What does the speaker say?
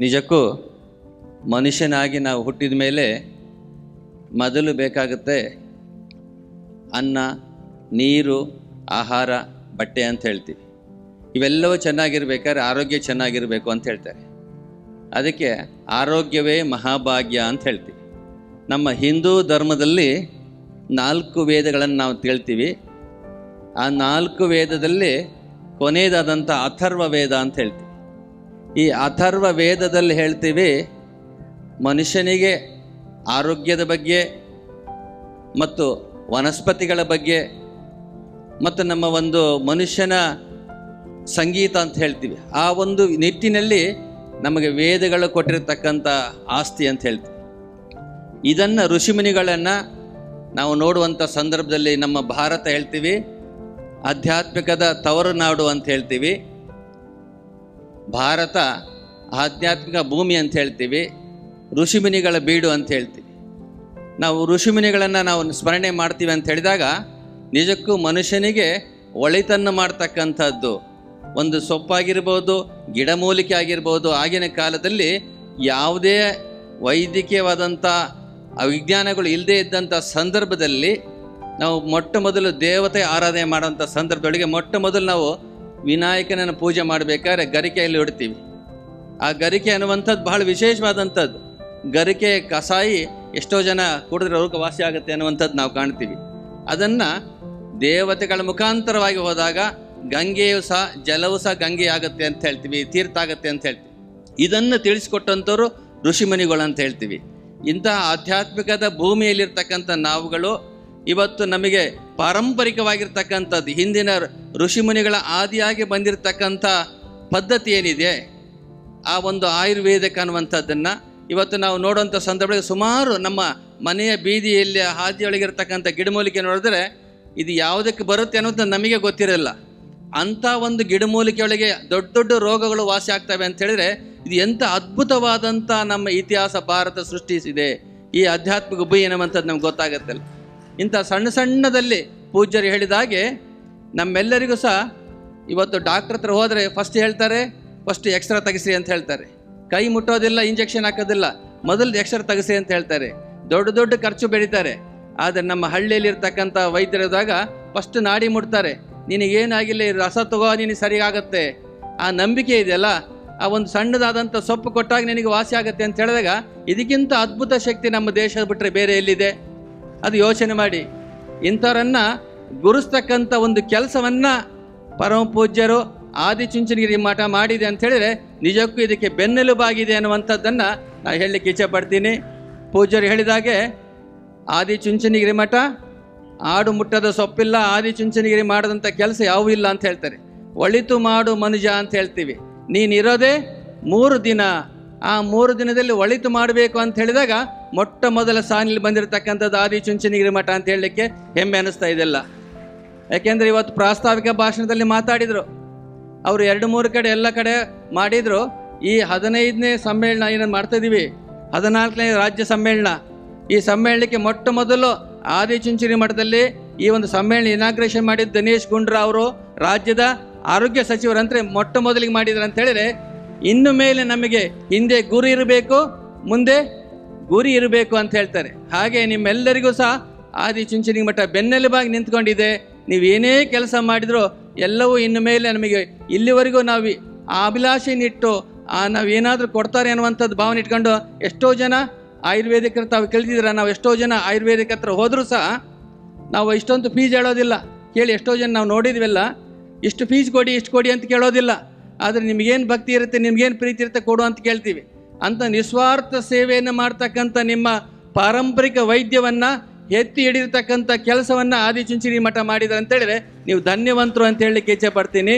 ನಿಜಕ್ಕೂ ಮನುಷ್ಯನಾಗಿ ನಾವು ಹುಟ್ಟಿದ ಮೇಲೆ ಮೊದಲು ಬೇಕಾಗುತ್ತೆ ಅನ್ನ, ನೀರು, ಆಹಾರ, ಬಟ್ಟೆ ಅಂತ ಹೇಳ್ತೀವಿ. ಇವೆಲ್ಲವೂ ಚೆನ್ನಾಗಿರ್ಬೇಕಾದ್ರೆ ಆರೋಗ್ಯ ಚೆನ್ನಾಗಿರಬೇಕು ಅಂತ ಹೇಳ್ತಾರೆ. ಅದಕ್ಕೆ ಆರೋಗ್ಯವೇ ಮಹಾಭಾಗ್ಯ ಅಂತ ಹೇಳ್ತೀವಿ. ನಮ್ಮ ಹಿಂದೂ ಧರ್ಮದಲ್ಲಿ ನಾಲ್ಕು ವೇದಗಳನ್ನು ನಾವು ತಿಳ್ತೀವಿ. ಆ ನಾಲ್ಕು ವೇದದಲ್ಲಿ ಕೊನೆಯದಾದಂಥ ಅಥರ್ವ ವೇದ ಅಂತ ಹೇಳ್ತೀವಿ. ಈ ಅಥರ್ವ ವೇದದಲ್ಲಿ ಹೇಳ್ತೀವಿ, ಮನುಷ್ಯನಿಗೆ ಆರೋಗ್ಯದ ಬಗ್ಗೆ ಮತ್ತು ವನಸ್ಪತಿಗಳ ಬಗ್ಗೆ ಮತ್ತು ನಮ್ಮ ಒಂದು ಮನುಷ್ಯನ ಸಂಗೀತ ಅಂತ ಹೇಳ್ತೀವಿ. ಆ ಒಂದು ನಿಟ್ಟಿನಲ್ಲಿ ನಮಗೆ ವೇದಗಳು ಕೊಟ್ಟಿರತಕ್ಕಂಥ ಆಸ್ತಿ ಅಂತ ಹೇಳ್ತೀವಿ. ಇದನ್ನು ಋಷಿಮುನಿಗಳನ್ನು ನಾವು ನೋಡುವಂಥ ಸಂದರ್ಭದಲ್ಲಿ ನಮ್ಮ ಭಾರತ ಹೇಳ್ತೀವಿ, ಆಧ್ಯಾತ್ಮಿಕದ ತವರು ನಾಡು ಅಂತ ಹೇಳ್ತೀವಿ. ಭಾರತ ಆಧ್ಯಾತ್ಮಿಕ ಭೂಮಿ ಅಂತ ಹೇಳ್ತೀವಿ, ಋಷಿಮುನಿಗಳ ಬೀಡು ಅಂತ ಹೇಳ್ತೀವಿ. ನಾವು ಋಷಿಮುನಿಗಳನ್ನು ನಾವು ಸ್ಮರಣೆ ಮಾಡ್ತೀವಿ ಅಂತ ಹೇಳಿದಾಗ ನಿಜಕ್ಕೂ ಮನುಷ್ಯನಿಗೆ ಒಳಿತನ್ನು ಮಾಡ್ತಕ್ಕಂಥದ್ದು. ಒಂದು ಸೊಪ್ಪಾಗಿರ್ಬೋದು ಗಿಡಮೂಲಿಕೆ ಆಗಿರ್ಬೋದು, ಆಗಿನ ಕಾಲದಲ್ಲಿ ಯಾವುದೇ ವೈದ್ಯಕೀಯವಾದಂಥ ವಿಜ್ಞಾನಗಳು ಇಲ್ಲದೇ ಇದ್ದಂಥ ಸಂದರ್ಭದಲ್ಲಿ ನಾವು ಮೊಟ್ಟ ಮೊದಲು ದೇವತೆ ಆರಾಧನೆ ಮಾಡೋಂಥ ಸಂದರ್ಭದೊಳಗೆ ಮೊಟ್ಟ ಮೊದಲು ನಾವು ವಿನಾಯಕನನ್ನು ಪೂಜೆ ಮಾಡಬೇಕಾದ್ರೆ ಗರಿಕೆಯಲ್ಲಿ ಇಡ್ತೀವಿ ಆ ಗರಿಕೆ ಅನ್ನುವಂಥದ್ದು ಬಹಳ ವಿಶೇಷವಾದಂಥದ್ದು. ಗರಿಕೆ ಕಸಾಯಿ ಎಷ್ಟೋ ಜನ ಕುಡಿದ್ರೆ ರೋಗ ವಾಸಿ ಆಗುತ್ತೆ ಅನ್ನುವಂಥದ್ದು ನಾವು ಕಾಣ್ತೀವಿ. ಅದನ್ನು ದೇವತೆಗಳ ಮುಖಾಂತರವಾಗಿ ಹೋದಾಗ ಗಂಗೆಯು ಸಹ, ಜಲವು ಸಹ ಗಂಗೆ ಆಗುತ್ತೆ ಅಂತ ಹೇಳ್ತೀವಿ, ತೀರ್ಥ ಆಗುತ್ತೆ ಅಂತ ಹೇಳ್ತೀವಿ. ಇದನ್ನು ತಿಳಿಸ್ಕೊಟ್ಟಂಥವ್ರು ಋಷಿಮುನಿಗಳು ಅಂತ ಹೇಳ್ತೀವಿ. ಇಂತಹ ಆಧ್ಯಾತ್ಮಿಕದ ಭೂಮಿಯಲ್ಲಿರ್ತಕ್ಕಂಥ ನಾವುಗಳು ಇವತ್ತು ನಮಗೆ ಪಾರಂಪರಿಕವಾಗಿರ್ತಕ್ಕಂಥದ್ದು, ಹಿಂದಿನ ಋಷಿಮುನಿಗಳ ಆದಿಯಾಗಿ ಬಂದಿರತಕ್ಕಂಥ ಪದ್ಧತಿ ಏನಿದೆ? ಆ ಒಂದು ಆಯುರ್ವೇದಕ್ಕೆ ಅನ್ನುವಂಥದ್ದನ್ನು ಇವತ್ತು ನಾವು ನೋಡುವಂಥ ಸಂದರ್ಭದಲ್ಲಿ ಸುಮಾರು ನಮ್ಮ ಮನೆಯ ಬೀದಿಯಲ್ಲಿ, ಹಾದಿಯೊಳಗಿರ್ತಕ್ಕಂಥ ಗಿಡಮೂಲಿಕೆ ನೋಡಿದ್ರೆ ಇದು ಯಾವುದಕ್ಕೆ ಬರುತ್ತೆ ಅನ್ನೋದು ನಮಗೆ ಗೊತ್ತಿರಲ್ಲ. ಅಂಥ ಒಂದು ಗಿಡಮೂಲಿಕೆಯೊಳಗೆ ದೊಡ್ಡ ದೊಡ್ಡ ರೋಗಗಳು ವಾಸಿ ಆಗ್ತವೆ ಅಂತ ಹೇಳಿದ್ರೆ ಇದು ಎಂಥ ಅದ್ಭುತವಾದಂಥ ನಮ್ಮ ಇತಿಹಾಸ, ಭಾರತ ಸೃಷ್ಟಿಸಿದೆ. ಈ ಆಧ್ಯಾತ್ಮಿಕ ಉಭಯ ಏನಂಥದ್ದು ನಮ್ಗೆ ಗೊತ್ತಾಗತ್ತಲ್ಲ. ಇಂಥ ಸಣ್ಣ ಸಣ್ಣದಲ್ಲಿ ಪೂಜ್ಯರು ಹೇಳಿದಾಗೆ ನಮ್ಮೆಲ್ಲರಿಗೂ ಸಹ ಇವತ್ತು ಡಾಕ್ಟ್ರ್ ಹತ್ರ ಹೋದರೆ ಫಸ್ಟ್ ಹೇಳ್ತಾರೆ ಫಸ್ಟ್ ಎಕ್ಸ್ರಾ ತೆಗೆಸಿ ಅಂತ ಹೇಳ್ತಾರೆ. ಕೈ ಮುಟ್ಟೋದಿಲ್ಲ ಇಂಜೆಕ್ಷನ್ ಹಾಕೋದಿಲ್ಲ ಮೊದಲು ಎಕ್ಸ್ರಾ ತೆಗೆಸಿ ಅಂತ ಹೇಳ್ತಾರೆ. ದೊಡ್ಡ ದೊಡ್ಡ ಖರ್ಚು ಬೆಳೀತಾರೆ. ಆದರೆ ನಮ್ಮ ಹಳ್ಳಿಯಲ್ಲಿರ್ತಕ್ಕಂಥ ವೈದ್ಯರಿದಾಗ ಫಸ್ಟ್ ನಾಡಿ ಮುಟ್ತಾರೆ. ನಿನಗೇನಾಗಿಲ್ಲ ರಸ ತಗೋ ನಿನಗೆ ಸರಿಯಾಗತ್ತೆ. ಆ ನಂಬಿಕೆ ಇದೆಯಲ್ಲ, ಆ ಒಂದು ಸಣ್ಣದಾದಂಥ ಸೊಪ್ಪು ಕೊಟ್ಟಾಗ ನಿನಗೆ ವಾಸಿ ಆಗುತ್ತೆ ಅಂತ ಹೇಳಿದಾಗ ಇದಕ್ಕಿಂತ ಅದ್ಭುತ ಶಕ್ತಿ ನಮ್ಮ ದೇಶ ಬಿಟ್ಟರೆ ಬೇರೆ ಎಲ್ಲಿದೆ? ಅದು ಯೋಚನೆ ಮಾಡಿ. ಇಂಥವರನ್ನು ಗುರುಸ್ತಕ್ಕಂಥ ಒಂದು ಕೆಲಸವನ್ನು ಪರಮ ಪೂಜ್ಯರು ಆದಿಚುಂಚನಗಿರಿ ಮಠ ಮಾಡಿದೆ ಅಂತ ಹೇಳಿದರೆ ನಿಜಕ್ಕೂ ಇದಕ್ಕೆ ಬೆನ್ನೆಲುಬಾಗಿದೆ ಅನ್ನುವಂಥದ್ದನ್ನು ನಾನು ಹೇಳಲಿಕ್ಕೆ ಇಚ್ಛೆಪಡ್ತೀನಿ ಪೂಜ್ಯರು ಹೇಳಿದಾಗೆ ಆದಿಚುಂಚನಗಿರಿ ಮಠ ಆಡು ಮುಟ್ಟದ ಸೊಪ್ಪಿಲ್ಲ ಆದಿಚುಂಚನಗಿರಿ ಮಾಡಿದಂಥ ಕೆಲಸ ಯಾವೂ ಇಲ್ಲ ಅಂತ ಹೇಳ್ತಾರೆ. ಒಳಿತು ಮಾಡು ಮನುಜ ಅಂತ ಹೇಳ್ತೀವಿ. ನೀನಿರೋದೇ ಮೂರು ದಿನ. ಆ ಮೂರು ದಿನದಲ್ಲಿ ಒಳಿತು ಮಾಡಬೇಕು ಅಂತ ಹೇಳಿದಾಗ ಮೊಟ್ಟ ಮೊದಲ ಸಾಲಿನಲ್ಲಿ ಬಂದಿರತಕ್ಕಂಥದ್ದು ಆದಿಚುಂಚನಗಿರಿ ಮಠ ಅಂತ ಹೇಳಲಿಕ್ಕೆ ಹೆಮ್ಮೆ ಅನ್ನಿಸ್ತಾ ಇದೆಲ್ಲ ಯಾಕೆಂದರೆ ಇವತ್ತು ಪ್ರಾಸ್ತಾವಿಕ ಭಾಷಣದಲ್ಲಿ ಮಾತಾಡಿದರು. ಅವರು ಎರಡು ಮೂರು ಕಡೆ ಎಲ್ಲ ಕಡೆ ಮಾಡಿದ್ರು. ಈ ಹದಿನೈದನೇ ಸಮ್ಮೇಳನ ಏನನ್ನು ಮಾಡ್ತಾ ಇದೀವಿ? ಹದಿನಾಲ್ಕನೇ ರಾಜ್ಯ ಸಮ್ಮೇಳನ. ಈ ಸಮ್ಮೇಳನಕ್ಕೆ ಮೊಟ್ಟ ಮೊದಲು ಆದಿಚುಂಚನಗಿರಿ ಮಠದಲ್ಲಿ ಈ ಒಂದು ಸಮ್ಮೇಳನ ಇನಾಗ್ರೇಷನ್ ಮಾಡಿದ ದಿನೇಶ್ ಗುಂಡ್ರಾ ಅವರು ರಾಜ್ಯದ ಆರೋಗ್ಯ ಸಚಿವರಂತೆ ಮೊಟ್ಟ ಮೊದಲಿಗೆ ಮಾಡಿದ್ರು ಅಂತ ಹೇಳಿದ್ರೆ, ಇನ್ನು ಮೇಲೆ ನಮಗೆ ಹಿಂದೆ ಗುರಿ ಇರಬೇಕು, ಮುಂದೆ ಗುರಿ ಇರಬೇಕು ಅಂತ ಹೇಳ್ತಾರೆ. ಹಾಗೆ ನಿಮ್ಮೆಲ್ಲರಿಗೂ ಸಹ ಆದಿಚುಂಚನಗಿರಿ ಮಠ ಬೆನ್ನೆಲುಬಾಗಿ ನಿಂತ್ಕೊಂಡಿದೆ. ನೀವು ಏನೇ ಕೆಲಸ ಮಾಡಿದರೂ ಎಲ್ಲವೂ ಇನ್ನು ಮೇಲೆ ನಮಗೆ ಇಲ್ಲಿವರೆಗೂ ನಾವು ಅಭಿಲಾಷೆನಿಟ್ಟು ಆ ನಾವು ಏನಾದರೂ ಕೊಡ್ತಾರೆ ಅನ್ನುವಂಥದ್ದು ಭಾವನೆ ಇಟ್ಕೊಂಡು ಎಷ್ಟೋ ಜನ ಆಯುರ್ವೇದಿಕರ ತಾವು ಕೇಳಿದಿರ ನಾವು ಎಷ್ಟೋ ಜನ ಆಯುರ್ವೇದಿಕ ಹತ್ರ ಹೋದರೂ ಸಹ ನಾವು ಇಷ್ಟೊಂದು ಫೀಸ್ ಹೇಳೋದಿಲ್ಲ. ಕೇಳಿ ಎಷ್ಟೋ ಜನ ನಾವು ನೋಡಿದ್ವಿಲ್ಲ. ಇಷ್ಟು ಫೀಸ್ ಕೊಡಿ, ಇಷ್ಟು ಕೊಡಿ ಅಂತ ಕೇಳೋದಿಲ್ಲ. ಆದರೆ ನಿಮಗೇನು ಭಕ್ತಿ ಇರುತ್ತೆ, ನಿಮಗೇನು ಪ್ರೀತಿ ಇರುತ್ತೆ ಕೊಡು ಅಂತ ಕೇಳ್ತೀವಿ. ಅಂತ ನಿಸ್ವಾರ್ಥ ಸೇವೆಯನ್ನು ಮಾಡ್ತಕ್ಕಂಥ ನಿಮ್ಮ ಪಾರಂಪರಿಕ ವೈದ್ಯವನ್ನು ಎತ್ತಿ ಹಿಡಿರ್ತಕ್ಕಂಥ ಕೆಲಸವನ್ನು ಆದಿಚುಂಚಿನಿ ಮಠ ಮಾಡಿದ್ದಾರೆ ಅಂತ ಹೇಳಿದ್ರೆ ನೀವು ಧನ್ಯವಂತರು ಅಂತ ಹೇಳಲಿಕ್ಕೆ ಇಚ್ಛೆ ಪಡ್ತೀನಿ.